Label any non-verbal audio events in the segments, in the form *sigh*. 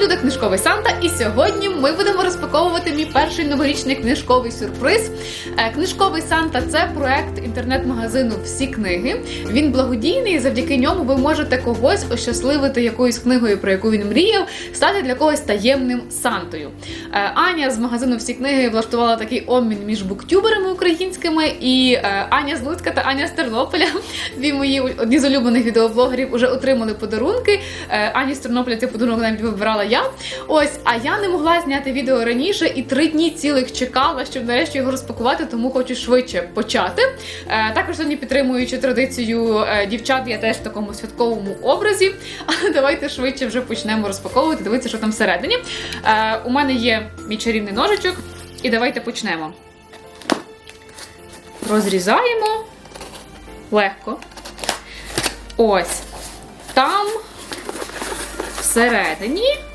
Люда Книжковий Санта, і сьогодні ми будемо розпаковувати мій перший новорічний книжковий сюрприз. Е, Книжковий Санта це проект інтернет-магазину Всі книги. Він благодійний, і завдяки ньому ви можете когось ощасливити якоюсь книгою, про яку він мріяв, стати для когось таємним Сантою. Е, Аня з магазину Всі книги влаштувала такий обмін між буктюберами українськими, і е, Аня з Луцька та Аня з Тернополя, *laughs* дві мої одні з улюблених відеоблогерів, вже отримали подарунки. Ані з Тернополя цей подарунок навіть вибирала я. Ось, а я не могла зняти відео раніше і три дні цілих чекала, щоб нарешті його розпакувати, тому хочу швидше почати. Е, також сьогодні підтримуючи традицію е, дівчат, я теж в такому святковому образі. *laughs* Але давайте швидше вже почнемо розпаковувати, дивитися, що там всередині. Е, у мене є мій чарівний ножичок, і давайте почнемо. Розрізаємо легко. Ось. Там всередині.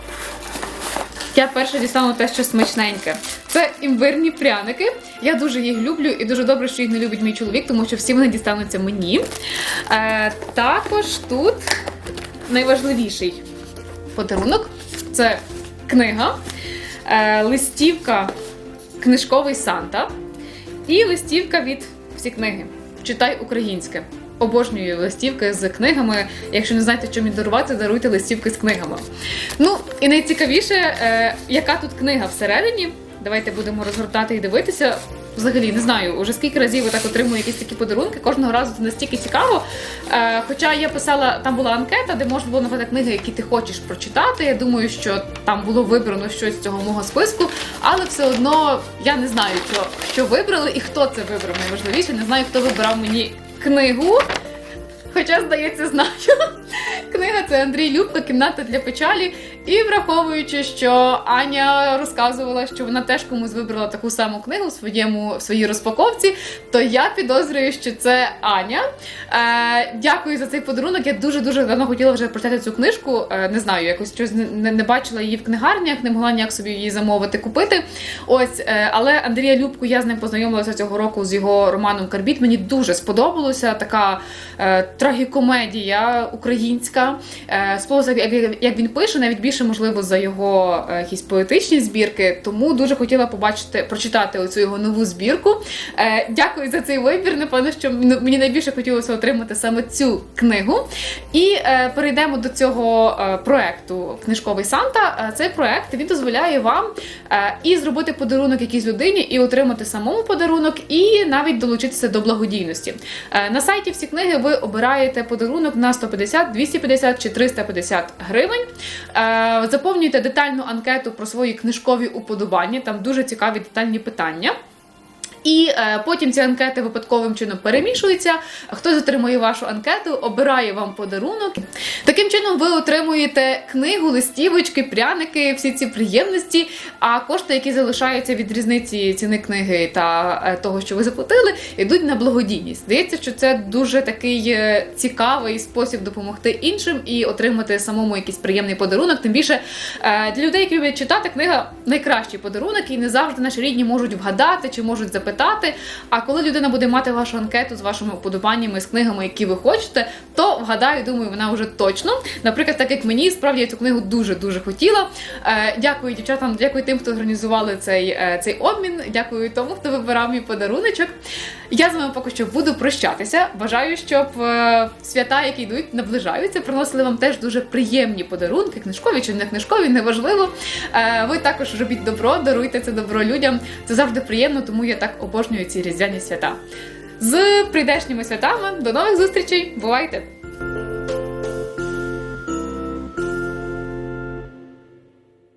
Я перше дістану те, що смачненьке. Це імбирні пряники. Я дуже їх люблю і дуже добре, що їх не любить мій чоловік, тому що всі вони дістануться мені. Е, також тут найважливіший подарунок це книга, е, листівка книжковий Санта і листівка від всі книги. Читай українське. Обожнюю листівки з книгами. Якщо не знаєте, що мені дарувати, даруйте листівки з книгами. Ну і найцікавіше, е, яка тут книга всередині. Давайте будемо розгортати і дивитися. Взагалі не знаю, уже скільки разів я так отримую якісь такі подарунки. Кожного разу це настільки цікаво. Е, хоча я писала, там була анкета, де можна було написати книги, які ти хочеш прочитати. Я думаю, що там було вибрано щось з цього мого списку, але все одно я не знаю, що, що вибрали і хто це вибрав. Найважливіше, не знаю, хто вибирав мені книгу. Хоча, здається, знаю. Книга це Андрій Любка, кімната для печалі. І враховуючи, що Аня розказувала, що вона теж комусь вибрала таку саму книгу в своєму в своїй розпаковці, то я підозрюю, що це Аня. Е, дякую за цей подарунок. Я дуже дуже давно хотіла вже прочитати цю книжку. Е, не знаю, якось щось не, не, бачила її в книгарнях, не могла ніяк собі її замовити, купити. Ось, е, але Андрія Любку я з ним познайомилася цього року з його романом Карбіт. Мені дуже сподобалося така е, трагікомедія українська. Е, спосіб, як, як він пише, навіть більше можливо за його е, якісь поетичні збірки. Тому дуже хотіла побачити, прочитати оцю його нову збірку. Е, дякую за цей вибір. Напевно, що мені найбільше хотілося отримати саме цю книгу. І е, перейдемо до цього проекту Книжковий Санта. Цей проект він дозволяє вам і зробити подарунок якійсь людині, і отримати самому подарунок, і навіть долучитися до благодійності. На сайті всі книги ви обираєте подарунок на 150, 250 чи 350 гривень. Е, заповнюєте детальну анкету про свої книжкові уподобання. Там дуже цікаві детальні питання. І е, потім ці анкети випадковим чином перемішуються. Хтось отримує вашу анкету, обирає вам подарунок. Таким чином, ви отримуєте книгу, листівочки, пряники, всі ці приємності. А кошти, які залишаються від різниці ціни книги та е, того, що ви заплатили, йдуть на благодійність. Здається, що це дуже такий е, цікавий спосіб допомогти іншим і отримати самому якийсь приємний подарунок. Тим більше е, для людей, які люблять читати, книга найкращий подарунок, і не завжди наші рідні можуть вгадати чи можуть запитати. А коли людина буде мати вашу анкету з вашими вподобаннями, з книгами, які ви хочете, то вгадаю, думаю, вона вже точно. Наприклад, так як мені, справді я цю книгу дуже дуже хотіла. Е, дякую дівчатам, дякую тим, хто організували цей, е, цей обмін. Дякую тому, хто вибирав мій подаруночок. Я з вами поки що буду прощатися. Бажаю, щоб е, свята, які йдуть, наближаються, приносили вам теж дуже приємні подарунки, книжкові чи не книжкові, неважливо. Ви також робіть добро, даруйте це добро людям. Це завжди приємно, тому я так обожнюю ці різдвяні свята. З прийдешніми святами. До нових зустрічей! Бувайте!